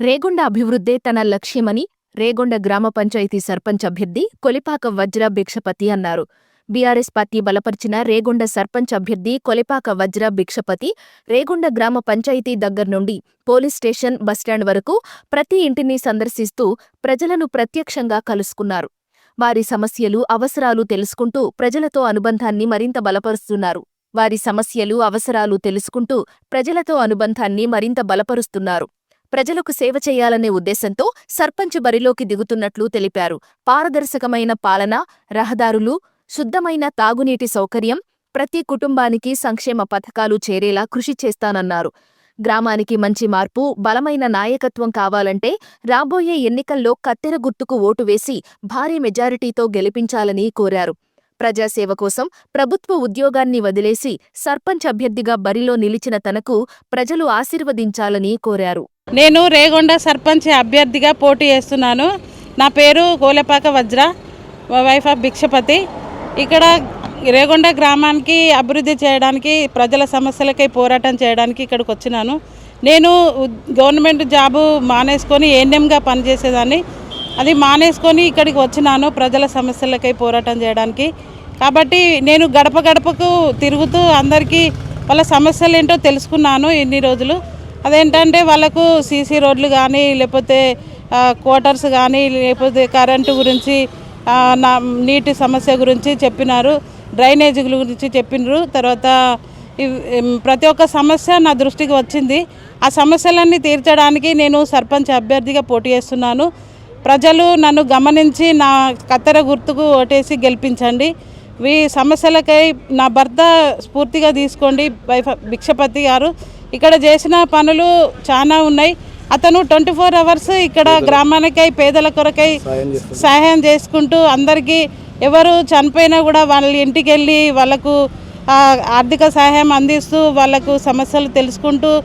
రేగొండ అభివృద్ధే తన లక్ష్యమని రేగొండ గ్రామ పంచాయతీ సర్పంచ్ అభ్యర్థి కొలిపాక వజ్ర భిక్షపతి అన్నారు. బీఆర్ఎస్ పార్టీ బలపరిచిన రేగొండ సర్పంచ్ అభ్యర్థి కొలిపాక వజ్ర భిక్షపతి రేగొండ గ్రామ పంచాయతీ దగ్గర్నుండి పోలీస్ స్టేషన్ బస్టాండ్ వరకు ప్రతి ఇంటిని సందర్శిస్తూ ప్రజలను ప్రత్యక్షంగా కలుసుకున్నారు. వారి సమస్యలు అవసరాలు తెలుసుకుంటూ ప్రజలతో అనుబంధాన్ని మరింత బలపరుస్తున్నారు. వారి సమస్యలు అవసరాలు తెలుసుకుంటూ ప్రజలతో అనుబంధాన్ని మరింత బలపరుస్తున్నారు. ప్రజలకు సేవ చేయాలనే ఉద్దేశంతో సర్పంచ్ బరిలోకి దిగుతున్నట్లు తెలిపారు. పారదర్శకమైన పాలన రహదారులు శుద్ధమైన తాగునీటి సౌకర్యం ప్రతి కుటుంబానికి సంక్షేమ పథకాలు చేరేలా కృషి చేస్తానన్నారు. గ్రామానికి మంచి మార్పు బలమైన నాయకత్వం కావాలంటే రాబోయే ఎన్నికల్లో కత్తెర గుర్తుకు ఓటు వేసి భారీ మెజారిటీతో గెలిపించాలని కోరారు. ప్రజాసేవ కోసం ప్రభుత్వ ఉద్యోగాన్ని వదిలేసి సర్పంచ్ అభ్యర్థిగా బరిలో నిలిచిన తనకు ప్రజలు ఆశీర్వదించాలని కోరారు. నేను రేగొండ సర్పంచ్ అభ్యర్థిగా పోటీ చేస్తున్నాను. నా పేరు కోలపాక వజ్ర వైఫ్ ఆఫ్ భిక్షపతి. ఇక్కడ రేగొండ గ్రామానికి అభివృద్ధి చేయడానికి ప్రజల సమస్యలకై పోరాటం చేయడానికి ఇక్కడికి వచ్చినాను. నేను గవర్నమెంట్ జాబు మానేసుకొని ఏఎన్ఎంగా పనిచేసేదాన్ని. అది మానేసుకొని ఇక్కడికి వచ్చినాను ప్రజల సమస్యలకై పోరాటం చేయడానికి. కాబట్టి నేను గడప గడపకు తిరుగుతూ అందరికీ వాళ్ళ సమస్యలు ఏంటో తెలుసుకున్నాను ఇన్ని రోజులు. అదేంటంటే వాళ్ళకు సీసీ రోడ్లు కానీ లేకపోతే క్వార్టర్స్ కానీ లేకపోతే కరెంటు గురించి నా నీటి సమస్య గురించి చెప్పినారు. డ్రైనేజీల గురించి చెప్పినారు. తర్వాత ప్రతి ఒక్క సమస్య నా దృష్టికి వచ్చింది. ఆ సమస్యలన్నీ తీర్చడానికి నేను సర్పంచ్ అభ్యర్థిగా పోటీ చేస్తున్నాను. ప్రజలు నన్ను గమనించి నా కత్తెర గుర్తుకు ఓటేసి గెలిపించండి. ఈ సమస్యలకై నా భర్త స్ఫూర్తిగా తీసుకోండి వైఫ్ భిక్షపతి గారు. ఇక్కడ చేసిన పనులు చాలా ఉన్నాయి. అతను ట్వంటీ ఫోర్ అవర్స్ ఇక్కడ గ్రామానికై పేదల కొరకై సహాయం చేసుకుంటూ అందరికీ ఎవరు చనిపోయినా కూడా వాళ్ళ ఇంటికి వెళ్ళి వాళ్ళకు ఆర్థిక సహాయం అందిస్తూ వాళ్ళకు సమస్యలు తెలుసుకుంటూ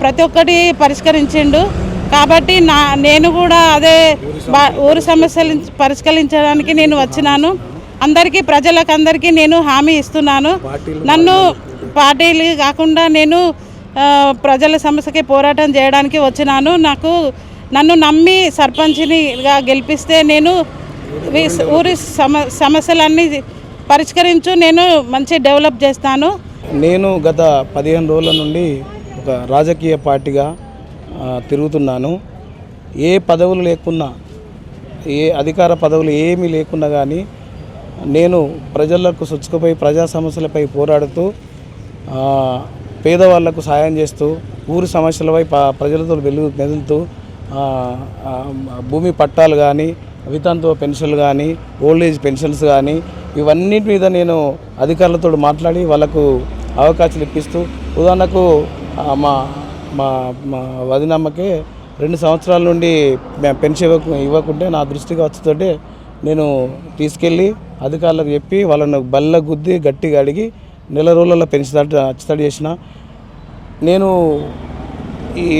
ప్రతి ఒక్కటి పరిష్కరించిండు. కాబట్టి నా నేను కూడా అదే బా- ఊరి సమస్యలు పరిష్కరించడానికి నేను వచ్చినాను. అందరికీ ప్రజలకు అందరికీ నేను హామీ ఇస్తున్నాను. నన్ను పార్టీలు కాకుండా నేను ప్రజల సమస్యకి పోరాటం చేయడానికి వచ్చినాను. నాకు నన్ను నమ్మి సర్పంచ్నిగా గెలిపిస్తే నేను ఊరి సమ సమస్యలన్నీ పరిష్కరించు నేను మంచి డెవలప్ చేస్తాను. నేను గత పదిహేను రోజుల నుండి ఒక రాజకీయ పార్టీగా తిరుగుతున్నాను. ఏ పదవులు లేకున్నా ఏ అధికార పదవులు ఏమీ లేకున్నా కానీ నేను ప్రజలకు సుచ్చుకుపోయి ప్రజా సమస్యలపై పోరాడుతూ పేదవాళ్ళకు సాయం చేస్తూ ఊరి సమస్యలపై ప్రజలతో వెలుగు మెదులుతూ భూమి పట్టాలు కానీ వితంతు పెన్షన్లు కానీ ఓల్డ్ ఏజ్ పెన్షన్స్ కానీ ఇవన్నిటి మీద నేను అధికారులతో మాట్లాడి వాళ్ళకు అవకాశాలు ఇప్పిస్తూ ఉదాహరణకు మా మా మా వదినమ్మకే రెండు సంవత్సరాల నుండి పెన్షన్ ఇవ్వకు ఇవ్వకుంటే నా దృష్టికి వచ్చుతుంటే నేను తీసుకెళ్ళి అధికారులకు చెప్పి వాళ్ళను బల్ల గుద్ది గట్టిగా అడిగి నెల రోజులలో పెన్షన్ అచ్చతడి చేసిన. నేను ఈ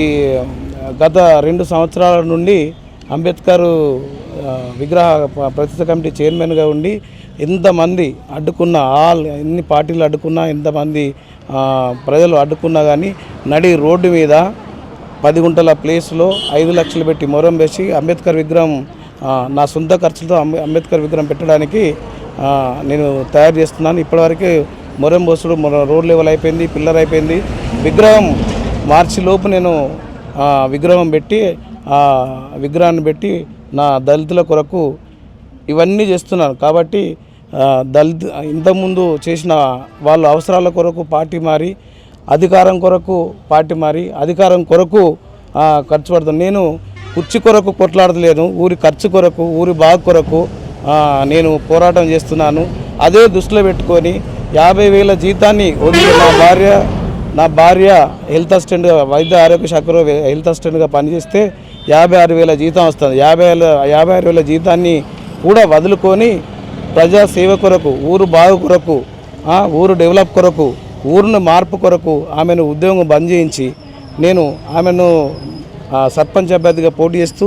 గత రెండు సంవత్సరాల నుండి అంబేద్కర్ విగ్రహ ప్రతిష్ట కమిటీ చైర్మన్గా ఉండి ఎంతమంది అడ్డుకున్న ఆల్ ఎన్ని పార్టీలు అడ్డుకున్నా ఎంతమంది ప్రజలు అడ్డుకున్నా కానీ నడి రోడ్డు మీద పది గుంటల ప్లేస్లో ఐదు లక్షలు పెట్టి మొరం వేసి అంబేద్కర్ విగ్రహం నా సొంత ఖర్చులతో అంబే- అంబేద్కర్ విగ్రహం పెట్టడానికి నేను తయారు చేస్తున్నాను. ఇప్పటివరకు మొరం బోసుడు రోడ్ లెవెల్ అయిపోయింది పిల్లర్ అయిపోయింది. విగ్రహం మార్చి లోపు నేను విగ్రహం పెట్టి ఆ విగ్రహాన్ని పెట్టి నా దళితుల కొరకు ఇవన్నీ చేస్తున్నాను. కాబట్టి దళిత ఇంతకుముందు చేసిన వాళ్ళ అవసరాల కొరకు పార్టీ మారి అధికారం కొరకు పార్టీ మారి అధికారం కొరకు ఖర్చు పెడతాను నేను కుర్చీ కొరకు కొట్లాడతలేను ఊరి ఖర్చు కొరకు ఊరి బాగు కొరకు నేను పోరాటం చేస్తున్నాను. అదే దృష్టిలో పెట్టుకొని యాభై వేల జీతాన్ని వదిలి నా భార్య నా భార్య హెల్త్ అసిస్టెంట్గా వైద్య ఆరోగ్య శాఖలో హెల్త్ అసిస్టెంట్గా పనిచేస్తే యాభై ఆరు వేల జీతం వస్తుంది. యాభై యాభై ఆరు వేల జీతాన్ని కూడా వదులుకొని ప్రజా సేవ కొరకు ఊరు బాగు కొరకు ఊరు డెవలప్ కొరకు ఊరిని మార్పు కొరకు ఆమెను ఉద్యోగం బంద్ చేయించి నేను ఆమెను సర్పంచ్ అభ్యర్థిగా పోటీ చేస్తూ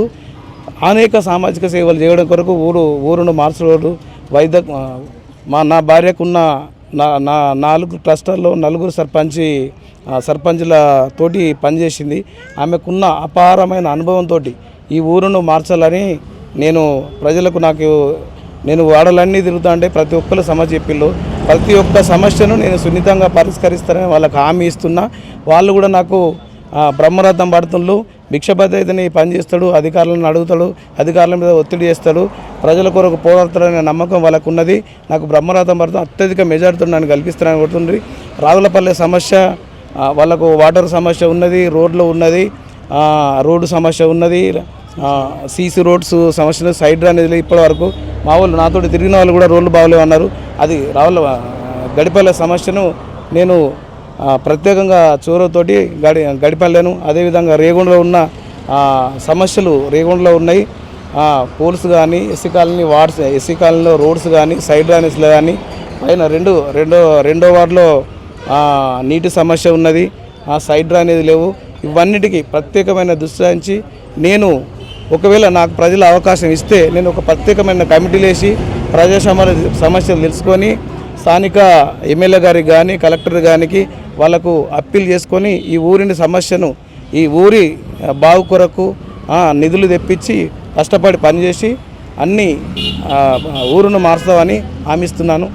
అనేక సామాజిక సేవలు చేయడం కొరకు ఊరు ఊరును మార్చడం వైద్య మా నా భార్యకున్న నా నా నాలుగు క్లస్టర్లో నలుగురు సర్పంచి ఆ, తోటి పనిచేసింది. ఆమెకున్న అపారమైన అనుభవంతో ఈ ఊరును మార్చాలని నేను ప్రజలకు నాకు నేను వాడలన్నీ తిరుగుతా అంటే ప్రతి ఒక్కరు సమస్య చెప్పిళ్ళు. ప్రతి ఒక్క సమస్యను నేను సున్నితంగా పరిష్కరిస్తానని వాళ్ళకి హామీ ఇస్తున్నా. వాళ్ళు కూడా నాకు బ్రహ్మరథం పడుతుండ్రు భిక్షపతి అయితేనే పని చేస్తాడు అధికారులను అడుగుతాడు అధికారుల మీద ఒత్తిడి చేస్తాడు. ప్రజల కొరకు పోరాడతాడనే నమ్మకం వాళ్ళకు ఉన్నది నాకు బ్రహ్మరథం పడుతుంది అత్యధిక మెజార్టీతో నన్ను కల్పిస్తానని కొడుతుంది రావులపల్లె సమస్య వాళ్ళకు వాటర్ సమస్య ఉన్నది రోడ్లు ఉన్నది రోడ్డు సమస్య ఉన్నది సీసీ రోడ్స్ సమస్య సైడ్ డ్రైనేజీలు ఇప్పటి వరకు మా వాళ్ళు నాతో తిరిగిన వాళ్ళు కూడా రోడ్లు బాగలేవు అన్నారు అది రావుల గడిపల్లె సమస్యను నేను ప్రత్యేకంగా చోరతోటి గడి గడిపల్లాను అదేవిధంగా రేగొండలో ఉన్న సమస్యలు రేగొండలో ఉన్నాయి. పోల్స్ కానీ ఎస్సీ కాలనీ వార్డ్స్ ఎస్సీ కాలనీలో రోడ్స్ కానీ సైడ్ డ్రైనేజ్లు కానీ పైన రెండు రెండో రెండో వార్డులో నీటి సమస్య ఉన్నది. ఆ సైడ్ డ్రైనేజ్ లేవు. ఇవన్నిటికీ ప్రత్యేకమైన దృష్టి నేను ఒకవేళ నాకు ప్రజల అవకాశం ఇస్తే నేను ఒక ప్రత్యేకమైన కమిటీలు వేసి ప్రజా సమస్యలు తెలుసుకొని స్థానిక ఎమ్మెల్యే గారికి కానీ కలెక్టర్ గారికి వాళ్ళకు అప్పీల్ చేసుకొని ఈ ఊరిని సమస్యను ఈ ఊరి బావు కొరకు నిధులు తెప్పించి కష్టపడి పనిచేసి అన్ని ఊరును మార్చుతామని హామీస్తున్నాను